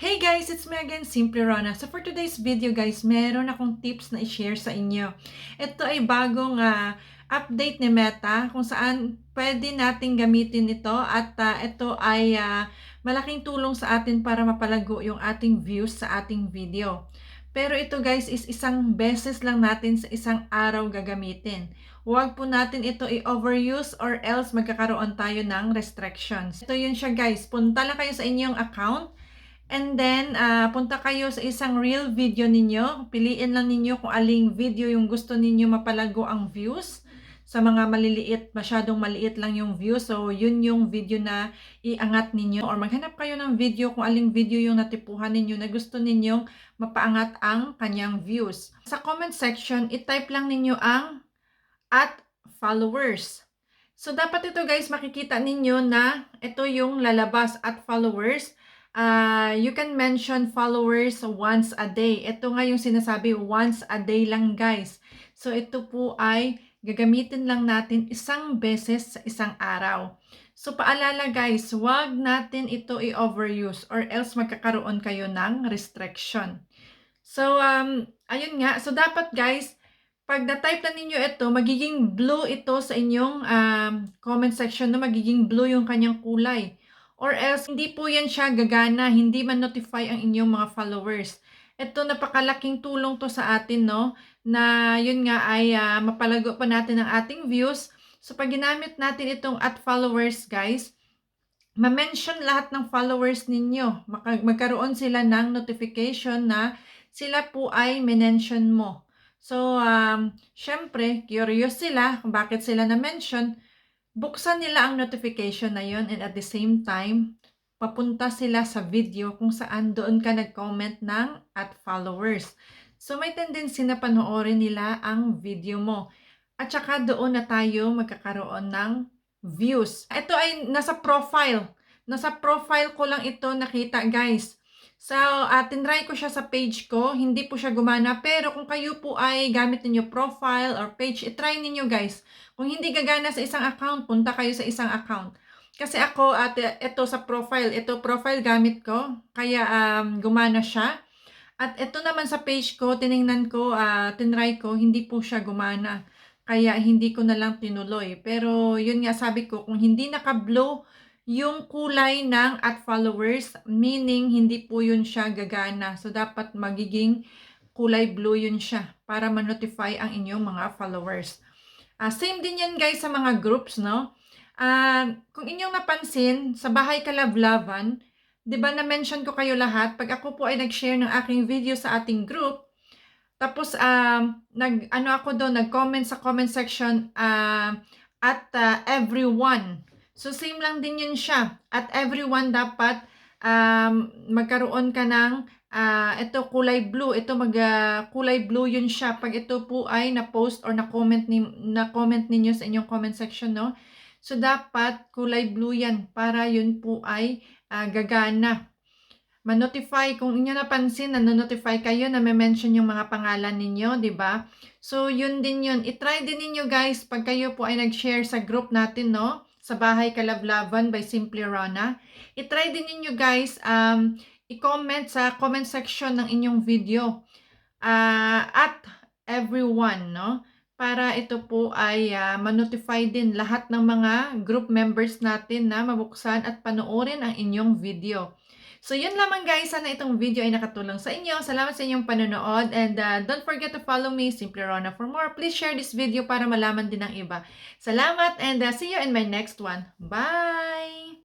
Hey guys, it's me again, Simple Rona. So for today's video guys, meron akong tips na i-share sa inyo. Ito ay bagong ah, update ni Meta kung saan pwede nating gamitin ito at ah, ito ay ah, malaking tulong sa atin para mapalago yung ating views sa ating video. Pero ito guys is isang beses lang natin sa isang araw gagamitin. Huwag po natin ito i-overuse or else magkakaroon tayo ng restrictions. Ito yun siya guys. Punta lang kayo sa inyong account And then, ah, punta kayo sa isang real video ninyo. Piliin lang ninyo kung aling video yung gusto ninyo mapalago ang views. Sa mga maliliit, masyadong maliit lang yung views. So, yun yung video na iangat ninyo. Or maghanap kayo ng video kung aling video yung natipuhan ninyo na gusto ninyong mapaangat ang kanyang views. Sa comment section, i-type lang ninyo ang at followers. So, dapat ito guys, makikita ninyo na ito yung lalabas at followers uh, you can mention followers once a day. Ito nga yung sinasabi, once a day lang guys. So ito po ay gagamitin lang natin isang beses sa isang araw. So paalala guys, wag natin ito i-overuse or else magkakaroon kayo ng restriction. So um, ayun nga, so dapat guys, pag na-type na ninyo ito, magiging blue ito sa inyong um, comment section na magiging blue yung kanyang kulay. Or else, hindi po yan siya gagana, hindi man notify ang inyong mga followers. Ito, napakalaking tulong to sa atin, no? Na yun nga ay uh, mapalago pa natin ang ating views. So, pag ginamit natin itong at followers, guys, ma-mention lahat ng followers ninyo. magkaroon sila ng notification na sila po ay mention mo. So, um, syempre, curious sila kung bakit sila na-mention buksan nila ang notification na yon and at the same time, papunta sila sa video kung saan doon ka nag-comment ng at followers. So may tendency na panoorin nila ang video mo. At saka doon na tayo magkakaroon ng views. Ito ay nasa profile. Nasa profile ko lang ito nakita guys. So, uh, tinry ko siya sa page ko. Hindi po siya gumana. Pero kung kayo po ay gamit ninyo profile or page, itry ninyo guys. Kung hindi gagana sa isang account, punta kayo sa isang account. Kasi ako, at ito sa profile, ito profile gamit ko. Kaya um, gumana siya. At ito naman sa page ko, tiningnan ko, uh, tinry ko, hindi po siya gumana. Kaya hindi ko na lang tinuloy. Pero yun nga sabi ko, kung hindi naka-blow yung kulay ng at followers, meaning hindi po yun siya gagana. So, dapat magiging kulay blue yun siya para ma-notify ang inyong mga followers. Uh, same din yan guys sa mga groups, no? Uh, kung inyong napansin, sa Bahay Kalablavan, di ba na-mention ko kayo lahat, pag ako po ay nag-share ng aking video sa ating group, tapos, um, nag, ano ako doon, nag-comment sa comment section uh, at uh, everyone. So, same lang din yun siya. At everyone dapat um, magkaroon ka ng uh, ito kulay blue. Ito mag uh, kulay blue yun siya. Pag ito po ay na-post or na-comment ni na-comment ninyo sa inyong comment section, no? So, dapat kulay blue yan para yun po ay uh, gagana. Ma-notify, kung inyo napansin, nanonotify kayo na may mention yung mga pangalan ninyo, di ba? So, yun din yun. I-try din ninyo guys pag kayo po ay nag-share sa group natin, no? Sa Bahay Kalablaban by Simply Rona. I-try din ninyo guys, um, i-comment sa comment section ng inyong video uh, at everyone, no? Para ito po ay uh, ma-notify din lahat ng mga group members natin na mabuksan at panoorin ang inyong video. So, yun lamang guys. Sana itong video ay nakatulong sa inyo. Salamat sa inyong panonood. And uh, don't forget to follow me, Simply Rona, for more. Please share this video para malaman din ng iba. Salamat and uh, see you in my next one. Bye!